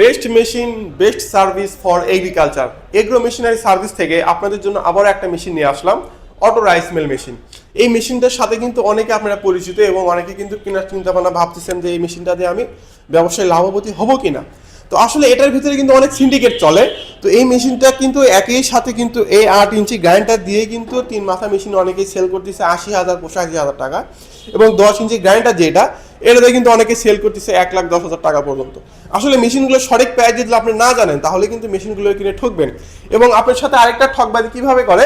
Best machine best service for agriculture agro machinery service থেকে আপনাদের জন্য আবার একটা মেশিন নিয়ে আসলাম অটো রাইস মিল মেশিন এই মেশিনটার সাথে কিন্তু অনেকে আপনারা পরিচিত এবং অনেকে কিন্তু কেনার চিন্তা ভাবনা ভাবতেছেন যে এই মেশিনটা দিয়ে আমি ব্যবসায় লাভবতী হব কিনা। তো আসলে এটার ভিতরে কিন্তু অনেক সিন্ডিকেট চলে। তো এই মেশিনটা কিন্তু একই সাথে কিন্তু এই আট ইঞ্চি গ্রাইন্ডার দিয়ে কিন্তু তিন মাথা মেশিন অনেকেই সেল করতেছে আশি হাজার, পঁচাশি হাজার টাকা। এবং দশ ইঞ্চি গ্রাইন্ডার যেটা এটাতে কিন্তু অনেকে সেল করতেছে এক লাখ, দশ হাজার টাকা পর্যন্ত। আসলে মেশিনগুলো সঠিক প্রাইস যদি আপনি না জানেন, তাহলে কিন্তু মেশিনগুলো কিনে ঠকবেন। এবং আপনার সাথে আরেকটা ঠকবাজি কীভাবে করে?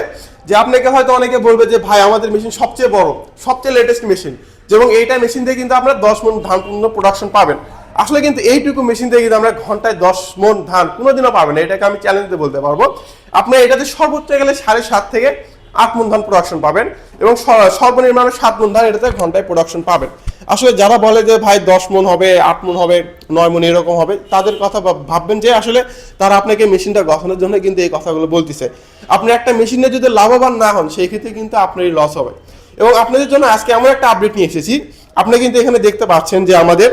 যে আপনাকে হয়তো অনেকে বলবে যে, ভাই, আমাদের মেশিন সবচেয়ে বড়, সবচেয়ে লেটেস্ট মেশিন যেমন এইটা মেশিন দিয়ে কিন্তু আপনার দশ মন ধান পূর্ণ প্রোডাকশন পাবেন। আসলে কিন্তু এইটুকু মেশিন দিয়ে কিন্তু আমরা ঘন্টায় দশ মন ধান কোনোদিনও পাবেন না। এটাকে আমি চ্যালেঞ্জ দিয়ে বলতে পারব। আপনার এটাতে সর্বোচ্চ গেলে সাড়ে সাত থেকে আট মন ধান প্রোডাকশন পাবেন এবং সর্বনিম্ন সাত মন ধান এটাতে ঘন্টায় প্রোডাকশন পাবেন। আসলে যারা বলে যে ভাই দশ মন হবে, আট মন হবে, নয় মন এরকম হবে, তাদের কথা ভাববেন যে আসলে তারা আপনাকে মেশিনটা গঠনের জন্য কিন্তু এই কথাগুলো বলতেছে। আপনি একটা মেশিনে যদি লাভবান না হন, সেই ক্ষেত্রে কিন্তু আপনারই লস হবে। এবং আপনাদের জন্য আজকে এমন একটা আপডেট নিয়ে এসেছি। আপনি কিন্তু এখানে দেখতে পাচ্ছেন যে আমাদের,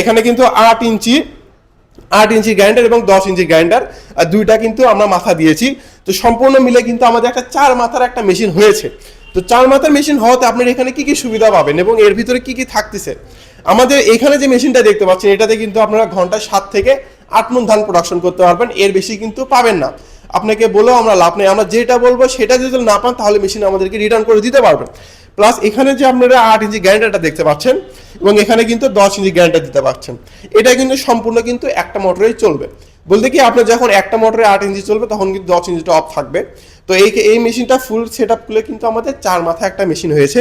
এখানে কিন্তু আট ইঞ্চি আট ইঞ্চি গ্রাইন্ডার এবং দশ ইঞ্চি গ্রাইন্ডার দুইটা কিন্তু আমরা মাথা দিয়েছি। তো সম্পূর্ণ মিলে কিন্তু আমাদের একটা চার মাথার একটা মেশিন হয়েছে। তো চার মাথার মেশিন হওয়াতে আপনার এখানে কি কি সুবিধা পাবেন এবং এর ভিতরে কি কি থাকতেছে? আমাদের এখানে যে মেশিনটা দেখতে পাচ্ছেন, এটাতে কিন্তু আপনারা ঘণ্টা সাত থেকে আট মন ধান প্রোডাকশন করতে পারবেন, এর বেশি কিন্তু পাবেন না। আপনাকে বলেও আমরা লাভ নেই। আমরা যেটা বলব সেটা যদি না পান, তাহলে মেশিন আমাদেরকে রিটার্ন করে দিতে পারবেন। প্লাস এখানে যে আপনারা আট ইঞ্চি গ্যারেন্টারটা দেখতে পাচ্ছেন, এবং এখানে কিন্তু দশ ইঞ্চি গ্যারেন্টার দিতে পারছেন। এটা কিন্তু সম্পূর্ণ কিন্তু একটা মোটরেই চলবে। বলতে কি, আপনার যখন একটা মোটরে আট ইঞ্চি চলবে, তখন কিন্তু দশ ইঞ্চিটা অফ থাকবে। তো এই এই মেশিনটা ফুল সেট আপ করলে কিন্তু আমাদের চার মাথা একটা মেশিন হয়েছে।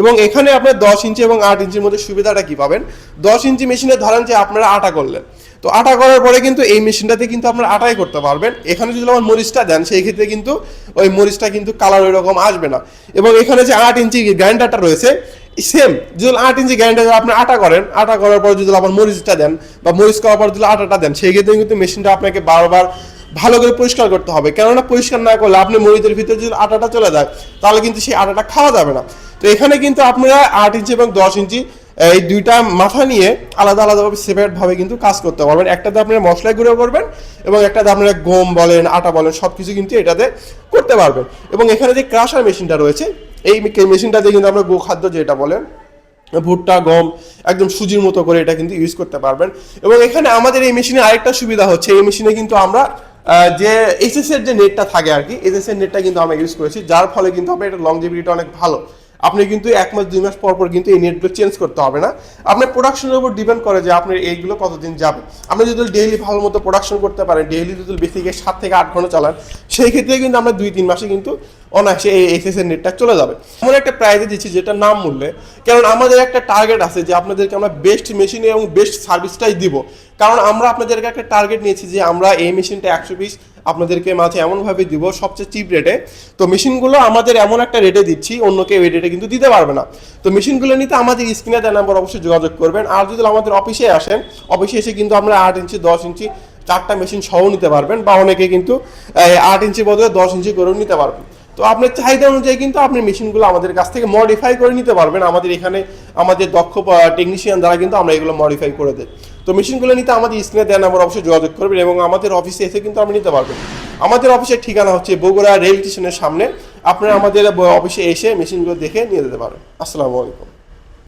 এবং এখানে আপনার দশ ইঞ্চি এবং আট ইঞ্চির মধ্যে সুবিধাটা কি পাবেন? দশ ইঞ্চি মেশিনে ধরেন যে আপনারা আটা করলেন। তো আটা করার পরে কিন্তু এই মেশিনটাতে কিন্তু আপনারা আটাই করতে পারবেন। এখানে যদি আমার মরিচটা দেন, সেই ক্ষেত্রে কিন্তু ওই মরিচটা কিন্তু কালার ওই রকম আসবে না। এবং এখানে যে আট ইঞ্চি গ্রাইন্ডারটা রয়েছে সেম, যদি আট ইঞ্চি গ্রাইন্ডার আপনি আটা করেন, আটা করার পর যদি আবার মরিচটা দেন বা মরিচ করার পর যদি আটাটা দেন, সেই ক্ষেত্রে কিন্তু মেশিনটা আপনাকে বারবার ভালো করে পরিষ্কার করতে হবে। কেননা পরিষ্কার না করলে আপনি মরিচের ভিতরে যদি আটাটা চলে যায়, তাহলে কিন্তু সেই আটাটা খাওয়া যাবে না। তো এখানে কিন্তু আপনারা আট ইঞ্চি এবং দশ ইঞ্চি, এই দুইটা মাথা নিয়ে আলাদা আলাদাভাবে সেপারেট ভাবে কিন্তু কাজ করতে পারবেন। একটাতে আপনারা মশলা গুঁড়ো করবেন এবং একটাতে আপনারা গম বলেন, আটা বলেন সব কিছু কিন্তু এটাতে করতে পারবেন। এবং এখানে যে ক্রাশার মেশিনটা রয়েছে এই মেশিনটাতে কিন্তু আমরা গোখাদ্য যেটা বলেন, ভুট্টা, গম, একদম সুজির মতো করে এটা কিন্তু ইউজ করতে পারবেন। এবং এখানে আমাদের এই মেশিনে আরেকটা সুবিধা হচ্ছে, এই মেশিনে কিন্তু আমরা যে এসএস এর যে নেটটা থাকে আর কি এসএস এর নেটটা কিন্তু আমরা ইউজ করেছি, যার ফলে কিন্তু আমরা এটা লংজিভিটিটা অনেক ভালো। আপনি কিন্তু এক মাস, দুই মাস পর পর কিন্তু এই নেটগুলো চেঞ্জ করতে হবে না। আপনার প্রোডাকশনের উপর ডিপেন্ড করে যে আপনার এইগুলো কতদিন যাবে। আপনি যদি ডেইলি ভালো মতো প্রোডাকশন করতে পারেন ডেইলি যদি বেসিকে সাত থেকে আট ঘণ্টা চালান, সেই ক্ষেত্রে কিন্তু আমরা দুই, তিন মাসে কিন্তু অনায়াসে এই এসএস এর নেটটা চলে যাবে। এমন একটা প্রাইজে দিচ্ছি যেটা নাম মূল্যে, কারণ আমাদের একটা টার্গেট আছে যে আপনাদেরকে আমরা বেস্ট মেশিন এবং বেস্ট সার্ভিসটাই দিব। কারণ আমরা আপনাদেরকে একটা টার্গেট নিয়েছি যে আমরা এই মেশিনটা একশো পিস আপনাদেরকে মাঝে এমনভাবে দিব সবচেয়ে চিপ রেটে তো মেশিনগুলো আমাদের এমন একটা রেটে দিচ্ছি, অন্য কেউ এই রেটে কিন্তু দিতে পারবে না। তো মেশিনগুলো নিতে আমাদের স্ক্রিনে দেওয়া নাম্বার অবশ্যই যোগাযোগ করবেন। আর যদি আমাদের অফিসে আসেন, অফিসে এসে কিন্তু আমরা আট ইঞ্চি, দশ ইঞ্চি, চারটা মেশিন সহ নিতে পারবেন বা অনেকে কিন্তু আট ইঞ্চি বদলে দশ ইঞ্চি করেও নিতে পারবেন। তো আপনার চাহিদা অনুযায়ী কিন্তু আপনি মেশিনগুলো আমাদের কাছ থেকে মডিফাই করে নিতে পারবেন। আমাদের এখানে আমাদের দক্ষ টেকনিশিয়ান দ্বারা কিন্তু আমরা এগুলো মডিফাই করে দেয় তো মেশিনগুলো নিতে আমাদের স্ক্রিনে দেন আমরা অবশ্যই যোগাযোগ করবেন এবং আমাদের অফিসে এসে কিন্তু আপনি নিতে পারবেন। আমাদের অফিসের ঠিকানা হচ্ছে বগুড়া রেল স্টেশনের সামনে। আপনারা আমাদের অফিসে এসে মেশিনগুলো দেখে নিয়ে যেতে পারেন। আসসালামু আলাইকুম।